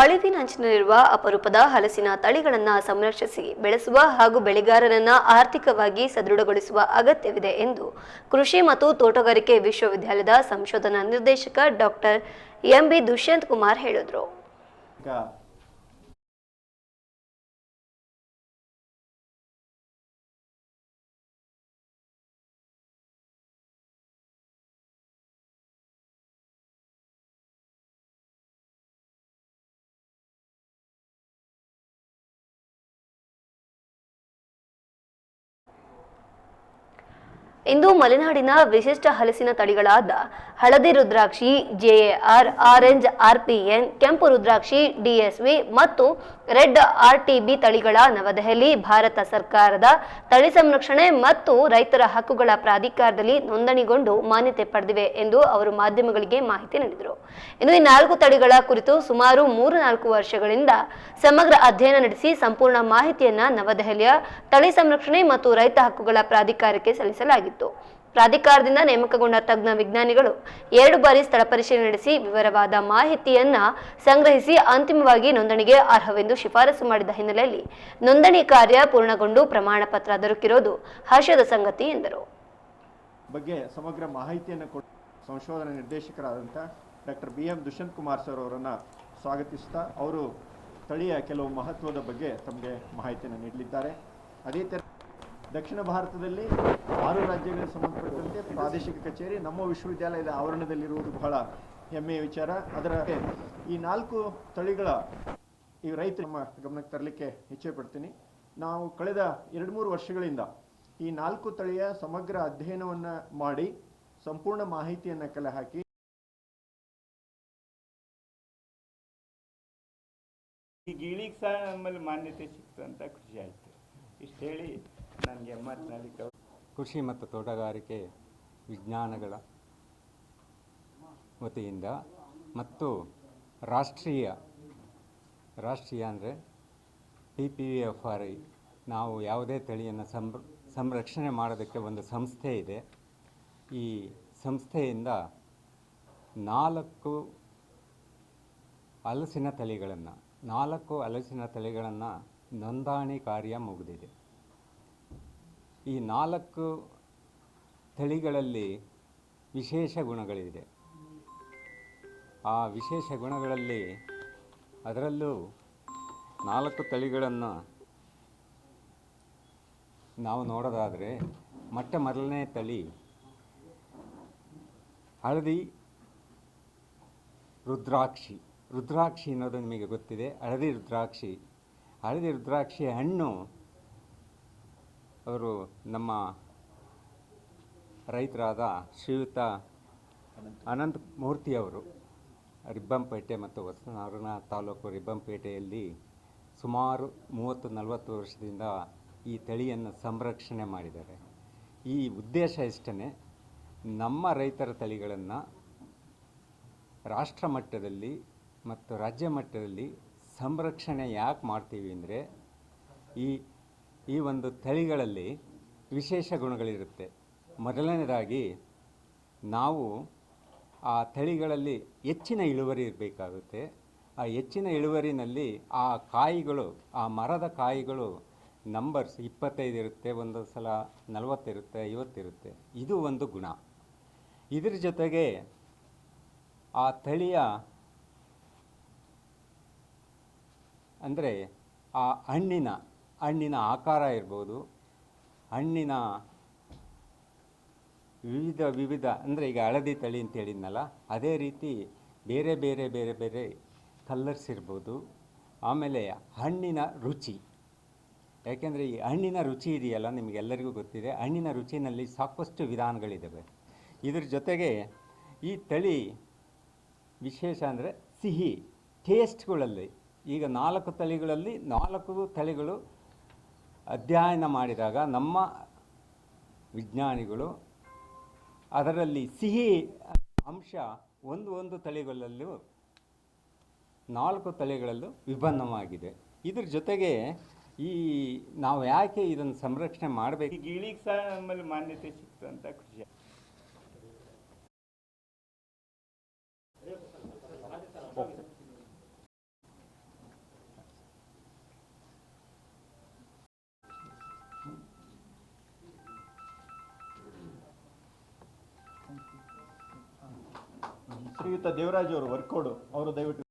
ಅಳಿವಿನಂಚಿನಲ್ಲಿರುವ ಅಪರೂಪದ ಹಲಸಿನ ತಳಿಗಳನ್ನು ಸಂರಕ್ಷಿಸಿ ಬೆಳೆಸುವ ಹಾಗೂ ಬೆಳೆಗಾರರನ್ನ ಆರ್ಥಿಕವಾಗಿ ಸದೃಢಗೊಳಿಸುವ ಅಗತ್ಯವಿದೆ ಎಂದು ಕೃಷಿ ಮತ್ತು ತೋಟಗಾರಿಕೆ ವಿಶ್ವವಿದ್ಯಾಲಯದ ಸಂಶೋಧನಾ ನಿರ್ದೇಶಕ ಡಾಕ್ಟರ್ ಎಂಬಿ ದುಷ್ಯಂತ್ ಕುಮಾರ್ ಹೇಳಿದರು. ಇಂದು ಮಲೆನಾಡಿನ ವಿಶಿಷ್ಟ ಹಲಸಿನ ತಳಿಗಳಾದ ಹಳದಿ ರುದ್ರಾಕ್ಷಿ ಜೆಎಆರ್ ಆರೆಂಜ್ ಆರ್ಪಿಎನ್ ಕೆಂಪು ರುದ್ರಾಕ್ಷಿ ಡಿಎಸ್ವಿ ಮತ್ತು ರೆಡ್ ಆರ್ಟಿಬಿ ತಳಿಗಳ ನವದೆಹಲಿ, ಭಾರತ ಸರ್ಕಾರದ ತಳಿ ಸಂರಕ್ಷಣೆ ಮತ್ತು ರೈತರ ಹಕ್ಕುಗಳ ಪ್ರಾಧಿಕಾರದಲ್ಲಿ ನೋಂದಣಿಗೊಂಡು ಮಾನ್ಯತೆ ಪಡೆದಿವೆ ಎಂದು ಅವರು ಮಾಧ್ಯಮಗಳಿಗೆ ಮಾಹಿತಿ ನೀಡಿದರು. ಇನ್ನು ಈ ನಾಲ್ಕು ತಳಿಗಳ ಕುರಿತು ಸುಮಾರು ಮೂರು ನಾಲ್ಕು ವರ್ಷಗಳಿಂದ ಸಮಗ್ರ ಅಧ್ಯಯನ ನಡೆಸಿ ಸಂಪೂರ್ಣ ಮಾಹಿತಿಯನ್ನ ನವದೆಹಲಿಯ ತಳಿ ಸಂರಕ್ಷಣೆ ಮತ್ತು ರೈತ ಹಕ್ಕುಗಳ ಪ್ರಾಧಿಕಾರಕ್ಕೆ ಸಲ್ಲಿಸಲಾಗಿತ್ತು. ಪ್ರಾಧಿಕಾರದಿಂದ ನೇಮಕಗೊಂಡ ತಜ್ಞ ವಿಜ್ಞಾನಿಗಳು ಎರಡು ಬಾರಿ ಸ್ಥಳ ಪರಿಶೀಲನೆ ನಡೆಸಿ ವಿವರವಾದ ಮಾಹಿತಿಯನ್ನ ಸಂಗ್ರಹಿಸಿ ಅಂತಿಮವಾಗಿ ನೋಂದಣಿಗೆ ಅರ್ಹವೆಂದು ಶಿಫಾರಸು ಮಾಡಿದ ಹಿನ್ನೆಲೆಯಲ್ಲಿ ನೋಂದಣಿ ಕಾರ್ಯ ಪೂರ್ಣಗೊಂಡು ಪ್ರಮಾಣ ಪತ್ರ ದೊರಕಿರೋದು ಹರ್ಷದ ಸಂಗತಿ ಎಂದರು. ಬಗ್ಗೆ ಸಮಗ್ರ ಮಾಹಿತಿಯನ್ನು ಸಂಶೋಧನಾ ನಿರ್ದೇಶಕರಾದಂಥ doctor B M Dushyant Kumar sir ಅವರನ್ನು ಸ್ವಾಗತಿಸ್ತಾ ಅವರು ಸ್ಥಳೀಯ ಕೆಲವು ಮಹತ್ವದ ಬಗ್ಗೆ ತಮಗೆ ಮಾಹಿತಿಯನ್ನು ನೀಡಲಿದ್ದಾರೆ. ಅದೇ ಥರ ದಕ್ಷಿಣ ಭಾರತದಲ್ಲಿ ಆರು ರಾಜ್ಯಗಳಿಗೆ ಸಂಬಂಧಪಟ್ಟಂತೆ ಪ್ರಾದೇಶಿಕ ಕಚೇರಿ, ನಮ್ಮ ವಿಶ್ವವಿದ್ಯಾಲಯದ ಆವರಣದಲ್ಲಿರುವುದು ಬಹಳ ಹೆಮ್ಮೆಯ ವಿಚಾರ. ಅದರ ಈ ನಾಲ್ಕು ತಳಿಗಳ ಈ ರೈತರು ನಮ್ಮ ಗಮನಕ್ಕೆ ತರಲಿಕ್ಕೆ ಇಚ್ಛೆ ಪಡ್ತೀನಿ. ನಾವು ಕಳೆದ ಎರಡು ಮೂರು ವರ್ಷಗಳಿಂದ ಈ ನಾಲ್ಕು ತಳಿಯ ಸಮಗ್ರ ಅಧ್ಯಯನವನ್ನು ಮಾಡಿ ಸಂಪೂರ್ಣ ಮಾಹಿತಿಯನ್ನು ಕಲೆ ಹಾಕಿ ಈ ಗೀಳಿಗೆ ಸಹ ನಮ್ಮಲ್ಲಿ ಮಾನ್ಯತೆ ಸಿಕ್ತು ಅಂತ ಖುಷಿ ಆಯಿತು. ಇಷ್ಟು ಹೇಳಿ ನನಗೆ ಕೃಷಿ ಮತ್ತು ತೋಟಗಾರಿಕೆ ವಿಜ್ಞಾನಗಳ ವತಿಯಿಂದ ಮತ್ತು ರಾಷ್ಟ್ರೀಯ ರಾಷ್ಟ್ರೀಯ ಅಂದರೆ P P V F R I ನಾವು ಯಾವುದೇ ತಳಿಯನ್ನು ಸಂರ ಸಂರಕ್ಷಣೆ ಮಾಡೋದಕ್ಕೆ ಒಂದು ಸಂಸ್ಥೆ ಇದೆ. ಈ ಸಂಸ್ಥೆಯಿಂದ ನಾಲ್ಕು ಹಲಸಿನ ತಳಿಗಳನ್ನು, ನಾಲ್ಕು ಹಲಸಿನ ತಳಿಗಳನ್ನು ನೋಂದಣಿ ಕಾರ್ಯ ಮುಗಿದಿದೆ. ಈ ನಾಲ್ಕು ತಳಿಗಳಲ್ಲಿ ವಿಶೇಷ ಗುಣಗಳಿದೆ. ಆ ವಿಶೇಷ ಗುಣಗಳಲ್ಲಿ ಅದರಲ್ಲೂ ನಾಲ್ಕು ತಳಿಗಳನ್ನು ನಾವು ನೋಡೋದಾದರೆ ಮೊಟ್ಟ ಮೊದಲನೇ ತಳಿ ಹಳದಿ ರುದ್ರಾಕ್ಷಿ. ರುದ್ರಾಕ್ಷಿ ಅನ್ನೋದು ನಿಮಗೆ ಗೊತ್ತಿದೆ. ಹಳದಿ ರುದ್ರಾಕ್ಷಿ. ಹಳದಿ ರುದ್ರಾಕ್ಷಿ ಹಣ್ಣು ಅವರು ನಮ್ಮ ರೈತರಾದ ಶ್ರೀಯುತ ಅನಂತ ಮೂರ್ತಿಯವರು ರಿಬ್ಬಂಪೇಟೆ ಮತ್ತು ಹೊಸನಗರ ತಾಲೂಕು ರಿಬ್ಬಂಪೇಟೆಯಲ್ಲಿ ಸುಮಾರು ಮೂವತ್ತು ನಲವತ್ತು ವರ್ಷದಿಂದ ಈ ತಳಿಯನ್ನು ಸಂರಕ್ಷಣೆ ಮಾಡಿದ್ದಾರೆ. ಈ ಉದ್ದೇಶ ಇಷ್ಟೇ ನಮ್ಮ ರೈತರ ತಳಿಗಳನ್ನು ರಾಷ್ಟ್ರ ಮಟ್ಟದಲ್ಲಿ ಮತ್ತು ರಾಜ್ಯ ಮಟ್ಟದಲ್ಲಿ ಸಂರಕ್ಷಣೆ ಯಾಕೆ ಮಾಡ್ತೀವಿ ಅಂದರೆ ಈ ಈ ಒಂದು ತಳಿಗಳಲ್ಲಿ ವಿಶೇಷ ಗುಣಗಳಿರುತ್ತೆ. ಮೊದಲನೇದಾಗಿ, ನಾವು ಆ ತಳಿಗಳಲ್ಲಿ ಹೆಚ್ಚಿನ ಇಳುವರಿ ಇರಬೇಕಾಗುತ್ತೆ. ಆ ಹೆಚ್ಚಿನ ಇಳುವರಿನಲ್ಲಿ ಆ ಕಾಯಿಗಳು, ಆ ಮರದ ಕಾಯಿಗಳು ನಂಬರ್ಸ್ ಇಪ್ಪತ್ತೈದು ಇರುತ್ತೆ, ಒಂದು ಸಲ ನಲವತ್ತಿರುತ್ತೆ ಐವತ್ತಿರುತ್ತೆ ಇದು ಒಂದು ಗುಣ. ಇದ್ರ ಜೊತೆಗೆ ಆ ತಳಿಯ ಅಂದರೆ ಆ ಹಣ್ಣಿನ ಹಣ್ಣಿನ ಆಕಾರ ಇರ್ಬೋದು. ಹಣ್ಣಿನ ವಿವಿಧ ವಿವಿಧ ಅಂದರೆ ಈಗ ಹಳದಿ ತಳಿ ಅಂತ ಹೇಳಿದ್ನಲ್ಲ, ಅದೇ ರೀತಿ ಬೇರೆ ಬೇರೆ ಬೇರೆ ಬೇರೆ ಕಲ್ಲರ್ಸ್ ಇರ್ಬೋದು. ಆಮೇಲೆ ಹಣ್ಣಿನ ರುಚಿ. ಯಾಕೆಂದರೆ ಈ ಹಣ್ಣಿನ ರುಚಿ ಇದೆಯಲ್ಲ ನಿಮಗೆಲ್ಲರಿಗೂ ಗೊತ್ತಿದೆ, ಹಣ್ಣಿನ ರುಚಿನಲ್ಲಿ ಸಾಕಷ್ಟು ವಿಧಾನಗಳಿದ್ದಾವೆ ಇದ್ರ ಜೊತೆಗೆ ಈ ತಳಿ ವಿಶೇಷ ಅಂದರೆ ಸಿಹಿ ಟೇಸ್ಟ್ಗಳಲ್ಲಿ ಈಗ ನಾಲ್ಕು ತಳಿಗಳಲ್ಲಿ ನಾಲ್ಕು ತಳಿಗಳು ಅಧ್ಯಯನ ಮಾಡಿದಾಗ ನಮ್ಮ ವಿಜ್ಞಾನಿಗಳು ಅದರಲ್ಲಿ ಸಿಹಿ ಅಂಶ ಒಂದು ಒಂದು ತಳಿಗಳಲ್ಲೂ, ನಾಲ್ಕು ತಳಿಗಳಲ್ಲೂ ವಿಭಿನ್ನವಾಗಿದೆ. ಇದ್ರ ಜೊತೆಗೆ ಈ ನಾವು ಯಾಕೆ ಇದನ್ನು ಸಂರಕ್ಷಣೆ ಮಾಡಬೇಕು? ಗಿಳಿಗೆ ಸಹ ನಮ್ಮಲ್ಲಿ ಮಾನ್ಯತೆ ಸಿಕ್ತು ಅಂತ ಖುಷಿ ಶ್ರೀಯುತ ದೇವರಾಜ್ ಅವರು ವರ್ಕೋಡು ಅವರು ದಯವಿಟ್ಟು